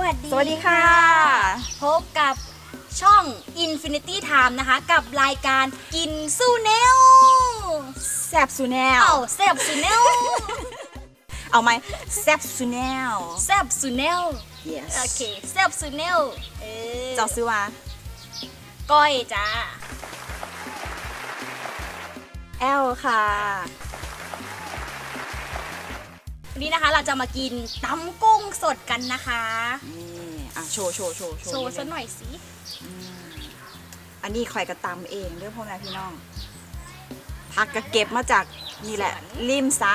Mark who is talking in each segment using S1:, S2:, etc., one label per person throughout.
S1: วัสดี
S2: สวัสดีค่ะ
S1: พบกับช่อง Infinity Time นะคะ กับรายการกินสู้แนว
S2: แซบซูแนล
S1: เอ้าแซบสู้แนว
S2: เอาไหมแซบซูแนล
S1: แซบสู้แนว
S2: yes
S1: โอเคแซบสู้แนวเออ
S2: เจ้าซื้อว่า
S1: ก้อยจ้า
S2: แอลค่ะ
S1: วันนี้นะคะเราจะมากินตำกุ้งสดกันนะคะ
S2: นี่อะโชว์โชว์โชว์
S1: โชว์ซะหน่อยสิ
S2: อันนี้ข่อยกระตำเองเด้อพ่อแม่พี่น้องผักกระเก็บมาจากนี่แหละ ริมสระ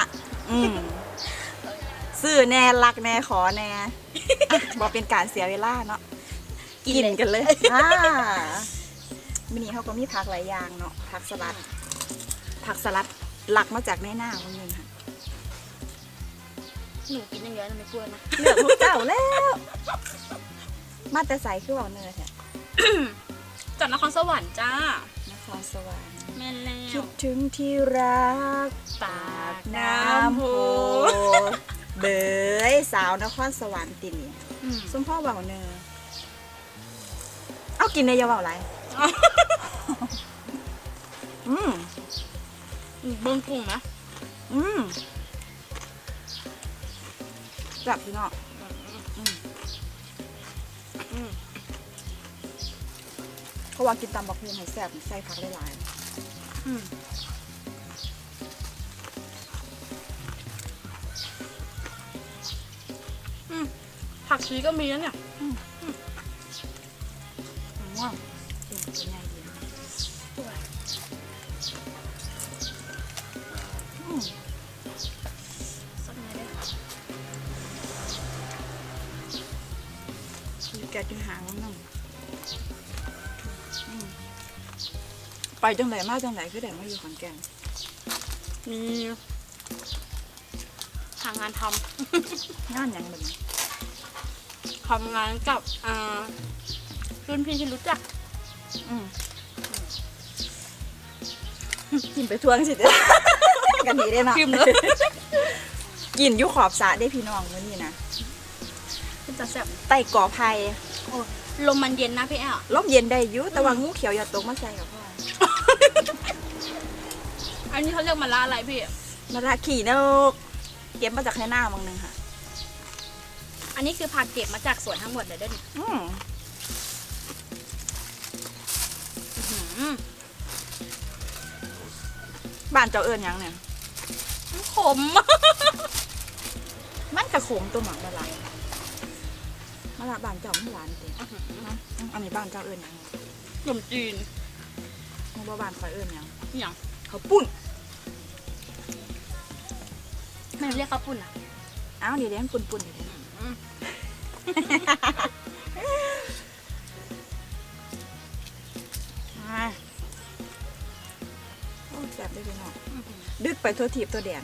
S2: อืมซื้อแน่รักแน่ขอแน่อะบอกเป็นการเสียเวลาเนาะกินกันเลยอ่ามินี่เขาก็มีผักหลายอย่างเนาะผักสลัด ผักสลัดหลักมาจากในหน้าคนนึงค่ะ
S1: หนูกินอย่างเดียวนะไม่กลัวนะ
S2: เลือกทุกเจ้าแล้ว มาแต่ใสคือว่าเนยแท้
S1: จากนครสวรรค์จ้าน
S2: ครสวรรค์
S1: แม่นแล้
S2: คิ
S1: ว
S2: ดถึงที่รัก
S1: ปาก
S2: น้
S1: น้ำำโพ
S2: โพเบยสาวนครสวรรค์ตินี่
S1: อืม
S2: สมพ่อเบาเนยเอากินในอยาเบาไรอืม
S1: เบิ้งกุ้งนะ
S2: อืม จับพี่น้องอืม
S1: อืม
S2: เขาว่ากินตำบักหุ่งให้แซ่บใส่ผักหลาย
S1: อืมอืมผักชีก็มีแล้วเนี่ย
S2: ๆอื แกกินหางน้ำน้ำอืมไปจังไหนมาจังไหนคือแต่มาอยู่ขอนแก่น
S1: มีหางานท
S2: งานหยังแบบนี้ำ
S1: ทำงานกับอ่ารุ่นพี่ที่รู้จัก
S2: อืมกินไปทวงสิเด้อกันนี้ได้เนาะ
S1: พิมพ์เลย
S2: กินอยู่ขอบสระได้พี่น้องมื้อนี้นะ
S1: เป็น จะแซ่บ
S2: ไต่ก่อไผ่
S1: โอ้ลมมันเย็นนะพี่แอ๋ว
S2: ลมเย็นได้อยู่แต่ว่างูเขียวอย่าตกมาใส่กับพ่อ
S1: อันนี้เขาเรียกมะระอะไรพี่
S2: มาละขี่นกเก็บมาจากแค่หน้าบางนึงค่ะ
S1: อันนี้คือผักเก็บมาจากสวนทั้งหมดเลยเด้วย
S2: อืมบ้านเจ้าเอิญยังเนี่ย
S1: ขม
S2: มันกระขมตัวหมักมาลาย มาละบ้านเจ้าไม่หวานเต็มอันนี้บ้านเจ้าเอิญยัง
S1: ขนมจีน
S2: มึงบ่บ้านคอยเอิญยัง
S1: อย่าง
S2: เขาวปุ้น
S1: ไม่เรียกข้าวปุ้นอะ
S2: อ้าวเดี๋ยวเดี๋ยวมันปุ้นปุ้นเดี๋ยวเดี๋ยว
S1: อืม
S2: อ่าโอ้แซ่บได้พี่น้องดึกไปทั่วทีบตัวแดง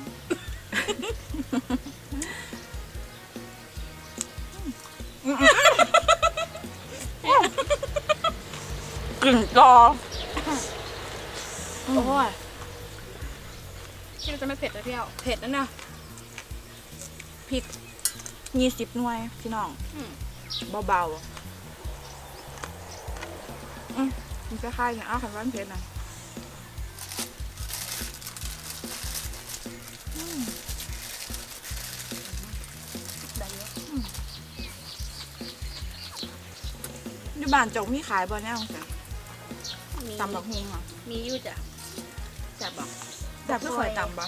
S2: กลิ่นจอ
S1: โอ้ยที่เราจะไม่เผ็ดเลยพี่แอ๋วเผ็ดนะเนี่ย
S2: พริกยี่สิบหน่วยพี่น้อง
S1: อืม
S2: เบาๆอืมมันจะคล้ายอย่างอ้าวขันว่านเพชรนะ
S1: ได้เยอะ
S2: อยู่บ้านจงมีขายบ่เนี่ยของฉัน ตำบักฮุงอะ
S1: มีอยู่จ้ะ
S2: บบ่แบบไม่ค่อยตำบ่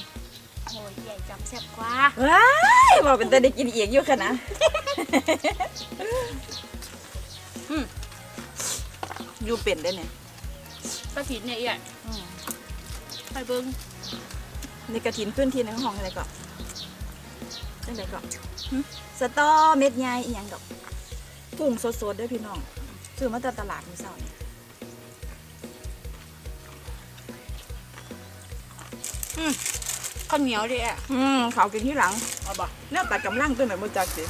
S1: โอ้ยใหญ่จำแซ่บกว่า
S2: ว้ายบอกเป็นแต่ได้กินอีกอยู่ค่ะนะ
S1: อืม
S2: อยู่เป็นได้เนี่ย
S1: กระถินเนี่ยใหญ่
S2: อืม
S1: ไปเบิ้ง
S2: นี่กระถินขึ้นที่ในห้องอะไรก็จังไดก็หึสตอเม็ดใหญ่อีหยังดอกกุ้งสดๆเด้วยพี่น้องซื้อมาจากตลาดมื้อเช้านี่
S1: ข้าวเหนียวดิอะ
S2: อืมเขากินที่หลัง
S1: เอาบ่
S2: แนวตัดกำลังตัวไหนบ่จักสิ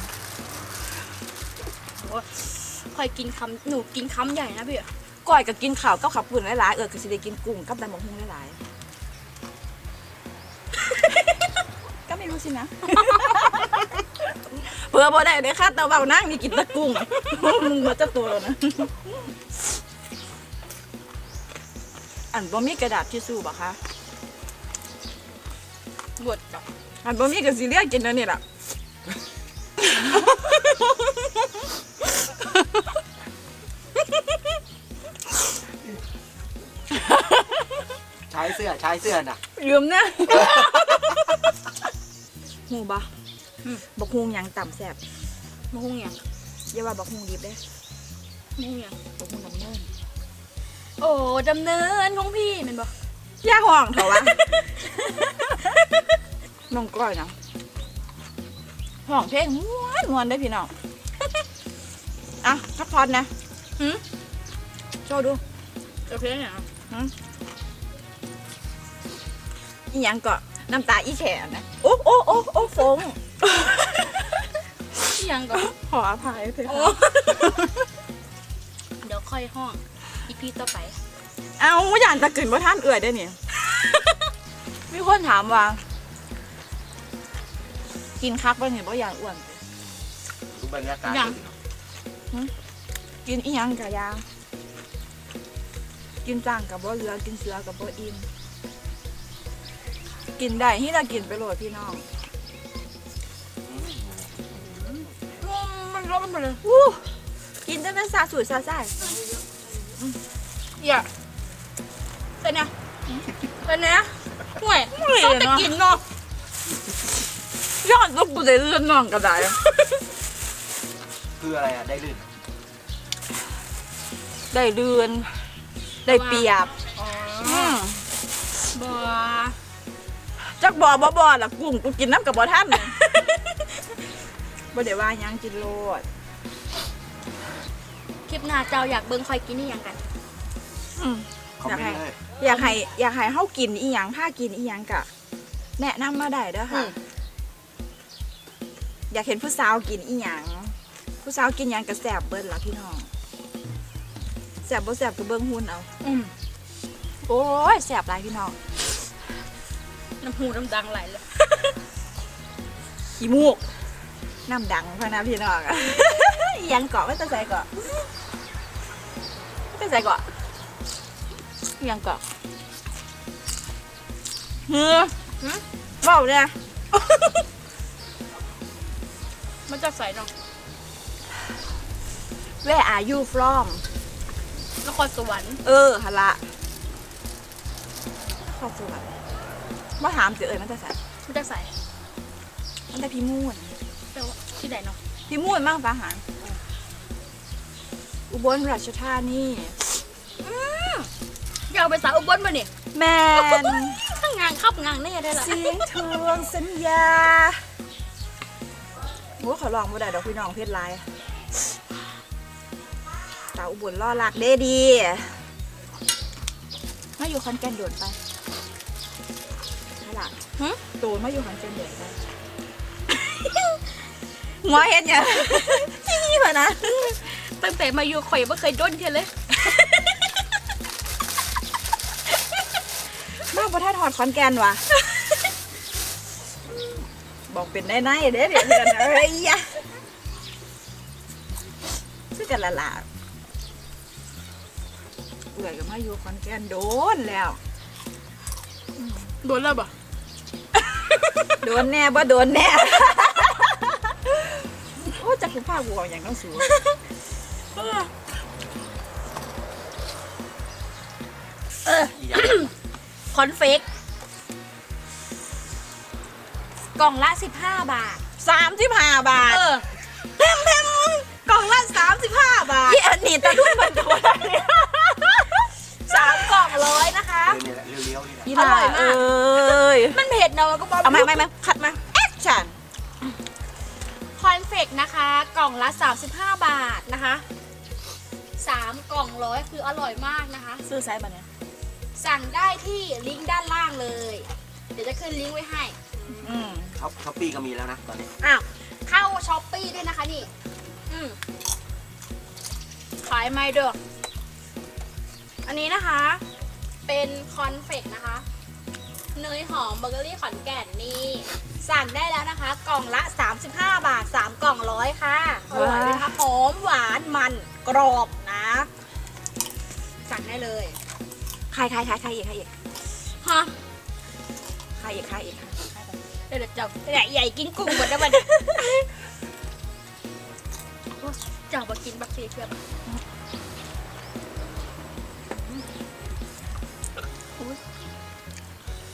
S1: โอ้ยคอยกินคำหนูกินคำใหญ่นะพี่
S2: ก้อยก็กินข้าวกับขับปุ่นหลายๆเออก็สิได้กินกุ้งกับตำบักหุ่งหลายๆก็ไม่รู้สินะเพื่อบ่ได้เด้ค่ะแต่เว้านั่งนี่กินแตะกุ้งมึงบ่จักตัวแล้วนะอันบ่มีกระดาษทิชชู่บ่คะ
S1: บวชกับ
S2: อันบ่มีก็สิเรียกกินแล้วนี่ล่ะ
S3: ใช้เสื้อใช้เสื้อน่ะ
S2: ลืมนะหูบ่บักฮุงหยังต่ำแซ่บ
S1: มะฮุ่งเนี่ย
S2: อย่าว่าบักฮุงดิบเด้
S1: มะฮุ่งเนี่ย
S2: บักฮุงน้ำเนิน
S1: โอ้ดำเนินของพี่แมันบอก
S2: อย่าห้องเถอะวะ น้องก้อยนะห้องเพลงม้วนม้วนได้อพี่น้องอะพักพอดนะ
S1: หืม
S2: โชว์ดู
S1: จะเพี้ยนเนี่ย
S2: อีหยังก็น้ำตาอีแขนนะโอ้โอ้โอ้โอ้ฟง
S1: ที่ยังก่อน
S2: ขออภัยเถอะ
S1: โอ้
S2: ค่ะ
S1: เดี๋ยวค่อยห้องอีพีต่อไป
S2: เอาอย่างตะกึนว่าท่านเอื่อยได้เนี่ยมีคนถามว่า กินคักบ้างเห็นว่าอย่างอ้วน
S3: ดูบรรยากาศ
S1: ยัง
S2: กินอีหยังกะยางกินจ้างกับบ่เรือกินเสือกับบ่อินกินได้ที่เรากินไปโหลดพี่น้อง
S1: มันร้อนไปเลย
S2: วู้กินจนเป็นซาสูดซาซ่าย
S1: อย่าเป็นไงเป็นไงห่วยต้องไปกินเนาะ
S2: ยอดลูกกูได้เลื่อนน้องก็ได้
S3: คืออะไรอะ ได้ลื่น
S2: ได้เลื่อนได้เปรียบ
S1: อ๋อ
S2: อืม
S1: บัว
S2: จักบ่บ่บ่ล่ะกุ้งกูกินน้ำกับบ่ท่านน่ะบ่ได้ว่าหยังกินโลด
S1: คลิปหน้าเจ้าอยากเบิ้งคอยกินนี่ยังกัน
S2: อืม
S3: คอมเมนต์เลย
S2: อยากให้อยากให้เฮากินอีหยังผ้ากินอีหยังกะ แนะนำมาได้เด้อค่ะ อยากเห็นผู้สาวกินอีหยังผู้สาวกินหยังก็แซ่บเบิ้ลล่ะพี่น้องแซ่บบ่แซ่บก็เบิ่งหุ่นเอา
S1: อืม
S2: โอ้ยแซ่บหลายพี่น้อง
S1: น้ำหูน้ำดังไหลเลย
S2: ขี้มูกน้ำดังพะนะพี่น้องอีหยังเกาะไว้แตะใส่เกาะไว้แตะใส่เกาะอีหยังเกาะเฮ้อ
S1: หึ
S2: เว้าเนี่ย
S1: มันจะใส่เนาะ
S2: Where are you from
S1: นครสวรรค์
S2: เออฮะละขอบคุณว่าถามเสียเอ่ยมันจะใส่
S1: มันจะใส่
S2: มันจะพี่มูน
S1: แปลว่าที่ไหนเนาะ
S2: พี่มูนมั่งปะหารอุบลราชธานี
S1: อยากเอาไปสาวอุบลมาเนี่ย
S2: แมน
S1: ทั้งงานขับงานแน่ได้ละ
S2: เสียงทวงสัญญา โอ้ขอลองบ่ได้ดอกพี่น้องเพชรลายสาอุบลล่อหลักเด้ดีมาอยู่คอนแก่นโดดไปฮะล่ะ
S1: หึ
S2: โตมาอยู่คอนแก่นโดดไปหัวเห็นยังนี่พะนะ
S1: ตั้งแต่มาอยู่ข่อยไม่เคยด้นเทียเลย
S2: มาประท่าถอดคอนแกนวะ บอกเป็นได้ไนเด้เดี๋ยวเพื่อนเอ้ยยะคือกันละล่ะเอื่อยกับมาอยู่คอนแกนโดนแล้ว
S1: โดนแล้วบ่
S2: โดนแน่บ่โดนแน่ โอ้จักรภาพวัวอย่างต้องสูง
S3: อีหยัง
S1: คอนเฟก กล่องละ 15 บาท
S2: สามสิบห้าบาท
S1: เออ
S2: เต็มเต็มกล่องละสามสิบห้าบาทที่อันนี้ตะลุยมันตัวเนี่ย
S1: สามกล่องร้อยนะคะ
S3: นี่แหละเลี้ยวๆนี่แหละ
S2: พี่
S1: อร่อยมาก
S2: เอ้ย
S1: มันเผ็ดเนาะก็บอก
S2: เอามาไม่ไม่คัดมาแอคชั่น
S1: คอนเฟกนะคะกล่องละ 35 บาทนะคะสามกล่องร้อยคืออร่อยมากนะคะ
S2: ซื้อไซส์บันเนี่ย
S1: สั่งได้ที่ลิงก์ด้านล่างเลย เดี๋ยวจะขึ้นลิงก์ไว้ให้
S2: อืม
S3: ช็อปช้อปปี้ก็มีแล้วนะตอนนี้
S1: อ้าว เข้าช้อปปี้ด้วยนะคะนี่ อืมขายไม่เด้ออันนี้นะคะ เป็นคอนเฟกนะคะ เนยหอมเบเกอรี่ขอนแก่นนี่สั่งได้แล้วนะคะ กล่องละ 35 บาท 3 กล่องร้อยค่ะอร่อยเลยนะคะหอมหวานมันกรอบนะ สั่งได้เลย
S2: ใครใครใครใครอีกใครอีก
S1: ฮะ
S2: ใครอีกใครอีก
S1: เดี๋ยวเจ้าใหญ่ใหญ่กินกุ้งหมดแล้วมันเจ้ามากินบักเซียเกือบอุ๊ย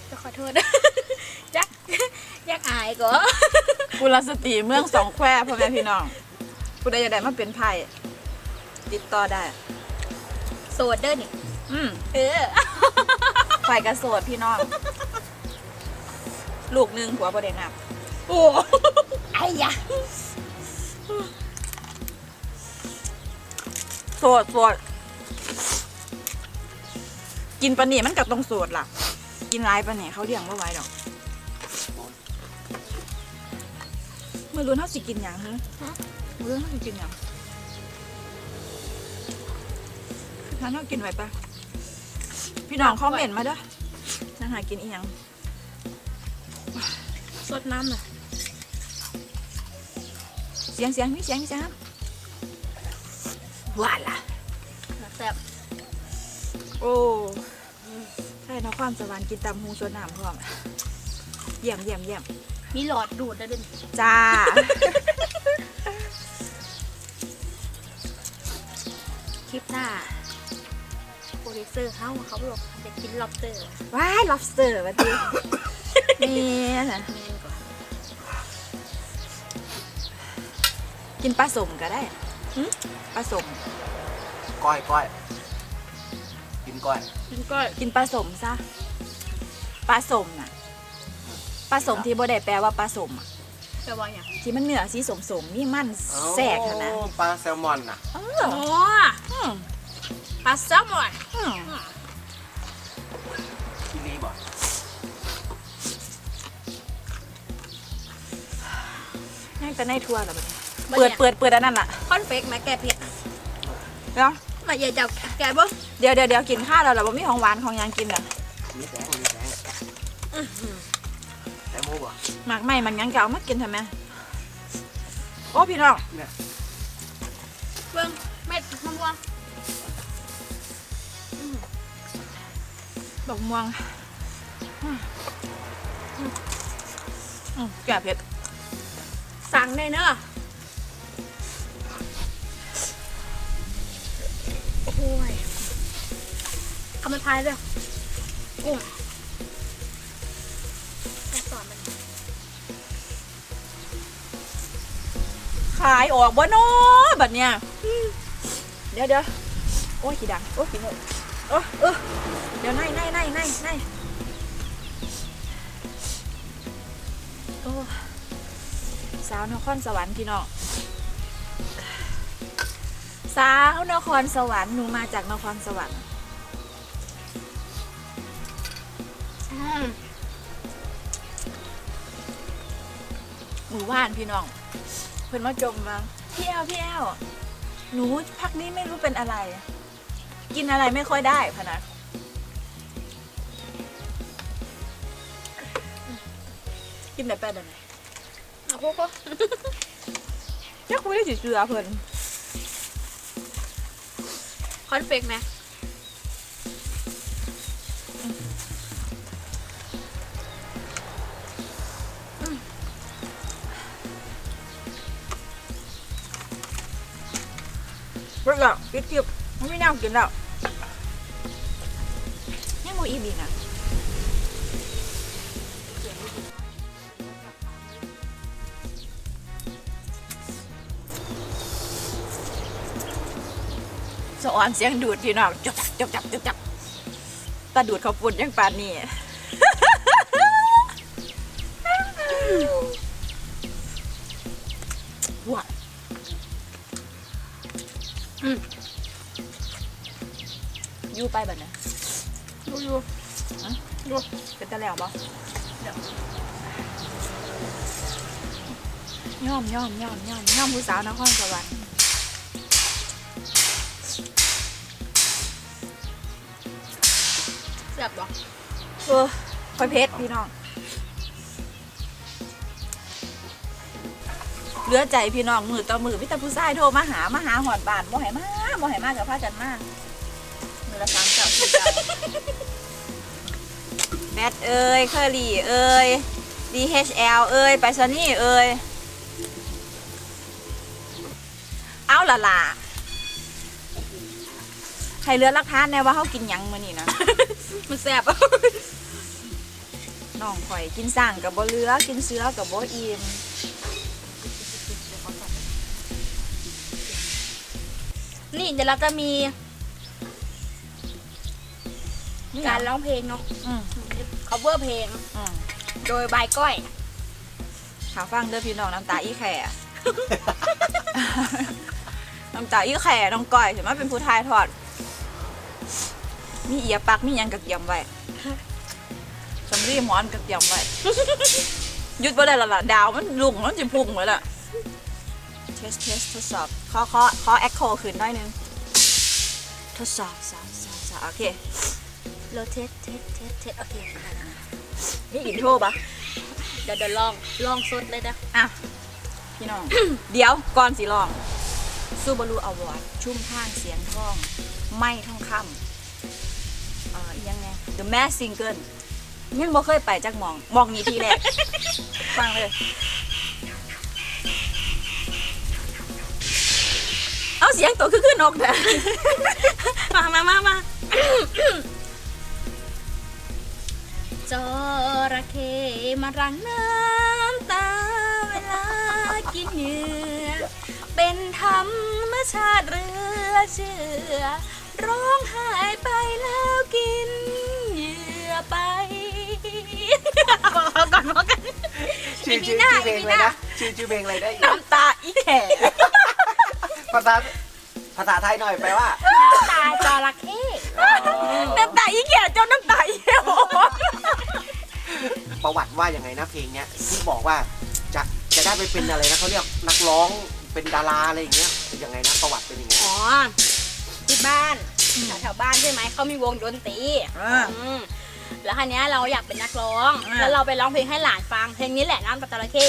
S1: จะขอโทษจักยักอายก็
S2: กุลสตรีเมืองสองแควพ่อแม่พี่น้องผู้ใดอยากได้มาเป็นไพ่ติดต่อได้
S1: โซดเดอร์นี่
S2: อืม
S1: เออ
S2: ไฟกระโสดพี่น้อง ลูกหนึ่งหัวประเด็นนับ
S1: โอ้ไอ้ยะ
S2: โสดโสดกินปลาหนีมันกับตรงโสดล่ะ กินร้ายปลาหนีเขาเลี้ยงไม่ไหวดอกมือรุนเท่าสิกินอย่างฮะมือรุนเท่าสิกินอย่างท่านเท่ากินไหวปะพี่น้องคอมเมนต์มาเด้อจะหากินอีหยัง
S1: สดน้ำหน่อย
S2: เสียงเสียงมีเสียงมีเสียงครับหวานล่ะ
S1: แซ่บ
S2: โอ้ใช่นครสวรรค์กินตำฮุงสวนน้ำพร้อมเยี่ยมเยี่ยมเยี่ยม
S1: มีหลอดดูดได้ด้วยนี่
S2: จ้า
S1: คลิปหน้าโปรดิวเซอร์เขาเขาบอกจะกินล็อบสเตอร์
S2: ว้าย lobster วะทีนี่นะ
S1: แมน กว่า
S2: กินปลาสมก็ได้หึปลาสม
S3: ก้อยก้อยกินก้อย
S1: กินก็
S2: กินปลาสมซะปลาสมน่ะปลาสมที่บ่ได้แปลว่าปลาสมอะ
S1: จะว่าอย่าง
S2: ที่มันเนื้อสีสมสมๆนี่มันแสกอะนะ
S3: โอ้ปลาแซลมอนน่ะ
S2: เอ
S1: อ๋
S2: อ
S1: อ
S2: อืม
S1: ปลาแซลมอน
S2: อืม แต่ในทัวร์เหรอบัดนี้เปิดเปิดเปิดอันนั้นล่ะ
S1: คอนเฟกแม่แกเพีย
S2: เนาะ
S1: มาอย่าจับแกบ่
S2: เดี๋ยวเดี๋ยวเดี๋ยวกินข้าวแล้วเหรอบ่มีของหวานของหยังกินเหรอ
S3: มีแสงมีแสงแตงโมบ่
S2: หมากไหม่มันยังจะเอามากินทำไมโอ้พี่น้อง
S3: เนี่ย
S1: เบิ่งเม็ดมะม่วง
S2: ดอกม่วงอืมอืมแก่เผ็ด
S1: สั่งได้เนอะโอ้ยคำมันพายเลยกุ้งต้องสอมัน
S2: ขายออกบ่เนาะแบบเนี้ยเดี๋ยวเดี๋ยวโอ้ยขี้ดัง โอ้ยขี้เหนื่อยโอ้เออเดี๋ยวไน่ไน่ไน่ไน่ไน่าวนครสวรรค์พี่น้องสาวนครสวรรค์หนูมาจากนครสวรรค์หมู่บ้านพี่น้องเพิ่นมาจมมาพี่แอลพี่แอลหนูพักนี้ไม่รู้เป็นอะไร กินอะไรไม่ค่อยได้พนะกินแต่แป้งไหน
S1: เอาพวกก็
S2: จะคุยสิเสือเพิ่น
S1: คอนเฟกไหม
S2: เบิ่งแล้วกินกิบมันไม่น่ากินแล้วยังมูอิ่มอีกนะ สะออนเสียงดูดพี่น้องจับจับจับจับจับตาดูดเขาวปุ่นยังปานนี่ว้าอืมอยู่ไปแบบไหน
S1: ดูอยู่
S2: ดูเป็นตะแล้วบ่ย่อมย่อมย่อมย่อมย่อมผู้สาวนครสวรรค์ เออคอยเพชรพี่น้องเหลือใจพี่น้องมือต่อมือพี่ตาผู้ชายโทรมาหามาหาหอดบานบ่ให้มาบ่ให้มากับพากันมามือละสามเจ้าสี่เจ้าแบทเอ้ยเคอรี่เอ้ย DHL เอ้ยไปซนี่เอ้ยเอาละล่ะให้เลือหลักฐานแน่ว่าเขากินยังมือนี้นะ
S1: มันแซ่บ
S2: น้องข่อยกินสั่งกับบ่เหลือกินเสือกับบ่อิ่ม
S1: นี่เดี๋ยวเราจะมี
S2: นี่
S1: การ
S2: ร้
S1: ร้องเพลงเนาะ
S2: อืม
S1: cover เพลง
S2: อืม
S1: โดยบายก้อย
S2: หาฟังเด้อพี่น้องน้ำตาอีแข่ น้ำตาอีแข่น้องก้อยถือว่าเป็นผู้ทายทอด มีเอียปักมีหยังกระเทียมไว้ สำลีหมอนกระเทียมไว้หยุดบ่ได้และล่ะดาวมันลุ่งมันจะพุ่งไว้ละเทสเทสทดสอบขอขอขอแอคโคขึ้นหน่อยหนึงทดสอบสอบสอบสอบโอเค
S1: โรเทสเทสเทสเทสโอเค
S2: นี่อินโทรปะ
S1: เดี๋ยวเดี๋ยวลองลองสดเลยนะ
S2: อะพี่น้อง เดี๋ยวก่อนสิลองซูบารุอวอร์ดชุ่มท่างเสียงทอง ไม่ทองคำเอ่ออีกยังไง The Mass Single ยังบ่เคยไปจากหมองหมองนี้ทีแรก ฟังเลย เอาเสียงตัวคือคือนกเด้อ
S1: มามามามาจระเข้มารังน้ำตาเวลากินเหยื่อเป็นธรรมชาติเรือเชื่อ ร้องไห้ไปแล้วกินเหยื่อไป ขอก่อนขอกัน
S3: ชื่อ
S1: อี
S3: ชื่อ
S1: พีหน้า
S3: ชื่อเพลง
S1: อีพี
S3: อะไร
S1: หน้า
S3: นะชื่อชื่อเพลงอะไรได้อีก
S2: น้ำตาอีแข่
S3: ภาษาภาษาไทยหน่อยแปลว่า
S1: น้ำตาจระเข้
S2: น้ำตาอีแข่เจ้าน้ำตาอีแข่
S3: ประวัติว่าอย่างไงนะเพลงเนี้ยที่บอกว่าจะจะได้ไปเป็นอะไรนะเขาเรียกนักร้องเป็นดาราอะไรอย่างเงี้ยเป็นยังไงนะประวัติเป็นยังไง
S1: อ๋อที่บ้านแถวๆบ้านใช่ไหมเขามีวงดนตรี
S2: อ่า
S1: อืม แล้วคันนี้ยเราอยากเป็นนักร้อง
S2: อ่า
S1: แล้วเราไปร้องเพลงให้หลานฟัง เพลงนี้แหละน้ำตาจระเข้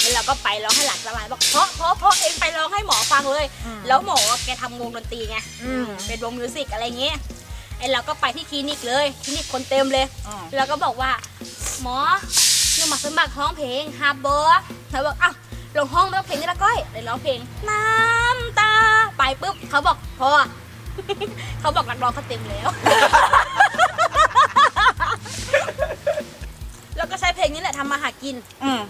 S1: แล้วเราก็ไปร้องให้หลานฟังบอกเพราะเพราะเพราะเองไปร้องให้หมอฟังเลย
S2: อืม
S1: แล้วหมอแกทำวงดนตรีไง
S2: อืม
S1: เป็นวงมิวสิกอะไรเงี้ยไอเราก็ไปที่คลินิกเลย คลินิกคนเต็มเลย
S2: อืม
S1: แล้วก็บอกว่าหมอหนูมาสมัครร้องเพลงฮาร์บอร์เขาบอกอ้าวลงห้องร้องเพลงนี่ละก้อยเลยร้องเพลงน้ำตา ไปปุ๊บเขาบอกพอ เขาบอกนักร้องเขาเต็มแล้ว เพลงนี้แหละทำมาหากิน
S2: อืม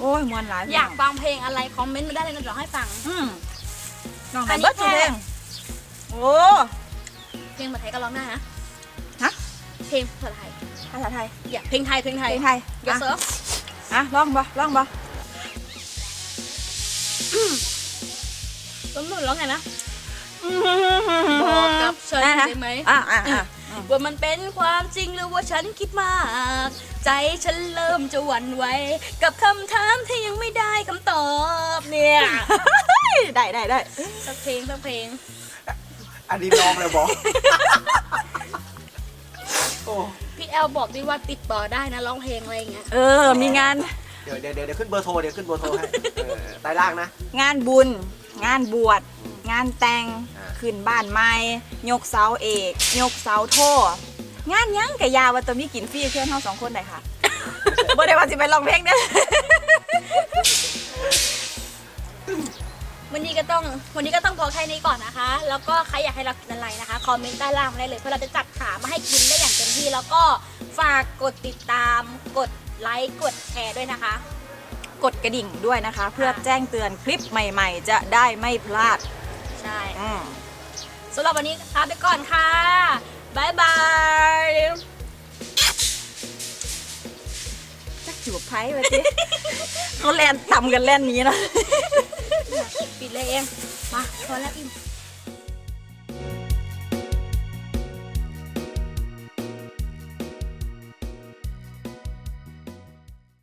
S2: โอ้ยมวนหลาย
S1: อยากฟังเพลงอะไรคอมเมนต์มาได้เลยนะเดี๋ยวให้ฟัง
S2: อืมน้อง
S1: อั
S2: กัน
S1: นนี้
S2: เบิร์ด
S1: แค่
S2: เพลงโอ้
S1: เพลงภาษาไทยก็ร้องได้นะ
S2: ฮะ
S1: เพลงภาษาไทย
S2: ภาษาไทย
S1: อย่าเพลงไทยเพลงไท
S2: เพ
S1: ย
S2: ลงไทย
S1: อย่า
S2: อะ
S1: เซิร์ฟ
S2: อะลองบ่ลองบ่
S1: ต้นหนุนร้องไงนะบอกกับฉัน
S2: อะ
S1: ได้ไหม
S2: อะอะอะอืม
S1: ว่ามันเป็นความจริงหรือว่าฉันคิดมาก ใจฉันเริ่มจะหวั่นไหวกับคำถามที่ยังไม่ได้คำตอบเนี่ย
S2: ได้ได้ได้
S1: สักเพลงสักเพลง
S3: อันนี้ร้องเลยบอกโอ้
S1: พี่แอลบอกดิว่าติดต่อได้นะร้องเพลงอะไรอย่างเงี้ย
S2: เออ มีงาน
S3: เดี๋ยวเดี๋ยวเดี๋ยวขึ้นเบอร์โทรเดี๋ยวขึ้นเบอร์โทรให้เออใต้ล่างนะ
S2: งานบุญ งานบวช งานแต่ง
S3: อ่า
S2: ขึ้นบ้านใหม่ยกเสาเอก ยกเสาโทงานหยังกะยาว่าตัวมีกินฟรีเพื่อนเฮาสองคนได้ค่ะบ่ได้ว่าสิไปร้องเพลงเด้อ
S1: วันนี้ก็ต้องวันนี้ก็ต้องพอแค่นี้ก่อนนะคะ แล้วก็ใครอยากให้เรากินอะไรนะคะคอมเมนต์ใต้ล่างมาได้เลยเพื่อเราจะจัดหามาให้กินได้อย่างเต็มที่แล้วก็ฝากกดติดตาม กดไลค์กดแชร์ด้วยนะคะก
S2: กดกระดิ่งด้วยนะคะ เพื่อแจ้งเตือนคลิปใหม่ ๆ จะได้ไม่พลาด
S1: ใช่
S2: อืม
S1: สำหรับวันนี้ลาไปก่อนค่ะบายบาย
S2: จักจูบไพ่ไปสิเขาแลนต่ำกันแล่นนี้นะ
S1: ปิดเลยเอง มาพอแล้วอิ่ม